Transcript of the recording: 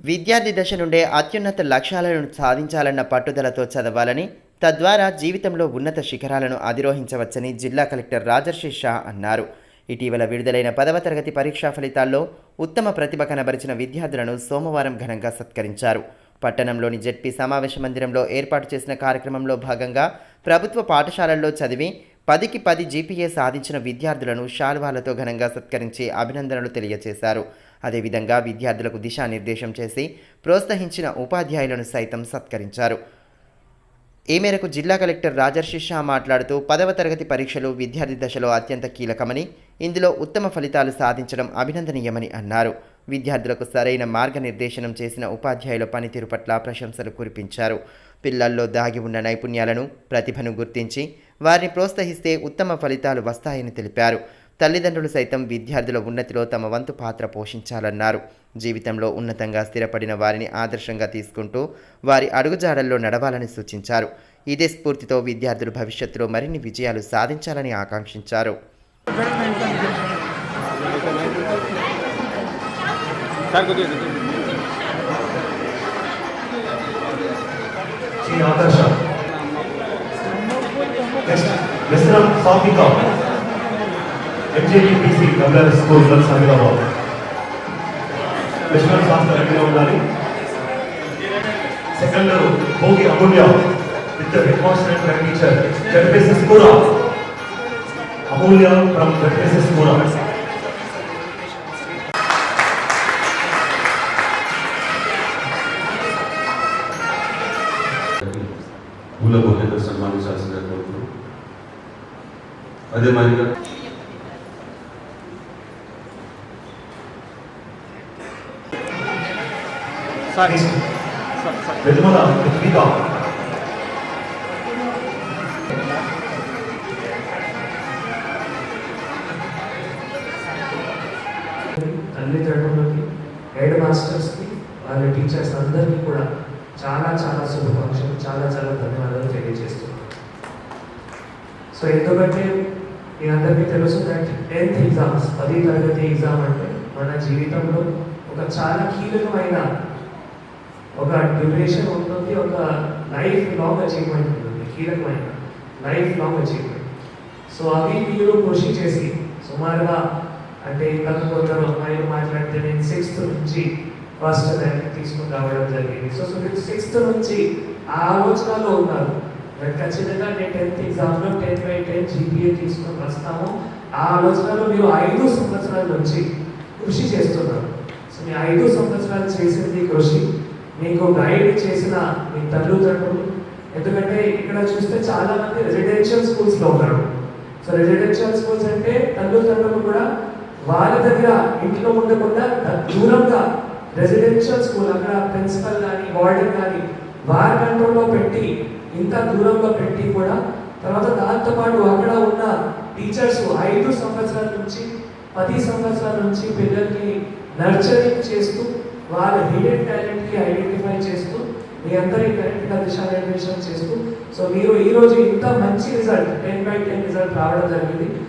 విద్యార్థి దశ నుండే అత్యున్నత లక్ష్యాలను సాధించాలన్న పట్టుదలతో చదవాలని తద్వారా జీవితంలో ఉన్నత శిఖరాలను అధిరోహించవచ్చని జిల్లా కలెక్టర్ రాజర్షి షా అన్నారు. ఇటీవల విడుదలైన పదవ తరగతి పరీక్షా ఫలితాల్లో ఉత్తమ ప్రతిభ కనబరిచిన విద్యార్థులను సోమవారం ఘనంగా సత్కరించారు. పట్టణంలోని జెడ్పీ సమావేశ మందిరంలో ఏర్పాటు చేసిన కార్యక్రమంలో భాగంగా ప్రభుత్వ పాఠశాలల్లో చదివి పదికి పది జీపీఏ సాధించిన విద్యార్థులను శాల్వాలతో ఘనంగా సత్కరించి అభినందనలు తెలియజేశారు. అదేవిధంగా విద్యార్థులకు దిశానిర్దేశం చేసి ప్రోత్సహించిన ఉపాధ్యాయులను సైతం సత్కరించారు. ఈ మేరకు జిల్లా కలెక్టర్ రాజర్షి షా మాట్లాడుతూ పదవ తరగతి పరీక్షలు విద్యార్థి దశలో అత్యంత కీలకమని ఇందులో ఉత్తమ ఫలితాలు సాధించడం అభినందనీయమని అన్నారు. విద్యార్థులకు సరైన మార్గనిర్దేశనం చేసిన ఉపాధ్యాయుల పనితీరు పట్ల ప్రశంసలు కురిపించారు. పిల్లల్లో దాగి ఉన్న నైపుణ్యాలను ప్రతిభను గుర్తించి వారిని ప్రోత్సహిస్తే ఉత్తమ ఫలితాలు వస్తాయని తెలిపారు. తల్లిదండ్రులు సైతం విద్యార్థుల ఉన్నతిలో తమ వంతు పాత్ర పోషించాలన్నారు. జీవితంలో ఉన్నతంగా స్థిరపడిన వారిని ఆదర్శంగా తీసుకుంటూ వారి అడుగుజాడల్లో నడవాలని సూచించారు. ఇదే స్ఫూర్తితో విద్యార్థులు భవిష్యత్తులో మరిన్ని విజయాలు సాధించాలని ఆకాంక్షించారు. సార్ కొద్దిగా శ్రీ ఆదర్శ next Mesram Satvika MJEPC WR school girls Hyderabad Mesram శాస్త్ర రెడీగా ఉండాలి second Bhogi Amulya with head master and head teacher జడ్పీసెస్ కూడా అమూల్య ఫ్రమ్ జడ్పీసెస్ కూడా బొకేతో సన్మానించాల్సిందిగా కోరుతున్నాం. అదే మాదిరిగా sir sir sir. Nirmala Ritvika తల్లిదండ్రులకి హెడ్ మాస్టర్స్కి వాళ్ళ టీచర్స్ అందరికీ కూడా చాలా చాలా శుభాకాంక్షలు చాలా చాలా ధన్యవాదాలు తెలియజేస్తున్నాను. సో ఎందుకంటే మీ అందరికీ తెలుసు దట్ టెన్త్ ఎగ్జామ్స్ పది తరగతి ఎగ్జామ్ అంటే మన జీవితంలో ఒక చాలా కీలకమైన ఒక డ్యూరేషన్ ఉంటుంది ఒక లైఫ్ లాంగ్ అచీవ్మెంట్ ఉంటుంది కీలకమైన లైఫ్ లాంగ్ అచీవ్మెంట్ సో అవి మీరు కృషి చేసి సుమారుగా అంటే ఇంకా కొందరు అమ్మాయిలు మాట్లాడితే నేను సిక్స్త్ నుంచి ఫస్ట్ ర్యాంక్ తీసుకుని రావడం జరిగింది. సో సో మీరు సిక్స్త్ నుంచి ఆ ఆలోచనలో ఉన్నారు. ఖచ్చితంగా నేను టెన్త్ ఎగ్జామ్లో టెన్ బై టెన్ జీపీఏ తీసుకొని వస్తాము. ఆ ఆలోచనలో మీరు ఐదు సంవత్సరాల నుంచి కృషి చేస్తున్నారు. సో మీ ఐదు సంవత్సరాలు చేసింది కృషి. మీకు గైడ్ చేసిన మీ తల్లిదండ్రులు. ఎందుకంటే ఇక్కడ చూస్తే చాలా మంది రెసిడెన్షియల్ స్కూల్స్లో ఉన్నారు. సో రెసిడెన్షియల్ స్కూల్స్ అంటే తల్లిదండ్రులు కూడా వారి దగ్గర ఇంట్లో ఉండకుండా దూరంగా రెసిడెన్షియల్ స్కూల్ అక్కడ ప్రిన్సిపల్ కానీ వార్డెన్ కానీ వారి కంట్రోల్లో పెట్టి ఇంత దూరంలో పెట్టి కూడా తర్వాత దాంతోపాటు అక్కడ ఉన్న టీచర్స్ ఐదు సంవత్సరాల నుంచి పది సంవత్సరాల నుంచి పిల్లల్ని నర్చరింగ్ చేస్తూ వాళ్ళ హిడెన్ టాలెంట్కి ఐడెంటిఫై చేస్తూ మీ అందరి కరెక్ట్గా దిశానిర్దేశం చేస్తూ సో మీరు ఈ రోజు ఇంత మంచి result ten by ten result రావడం జరిగింది.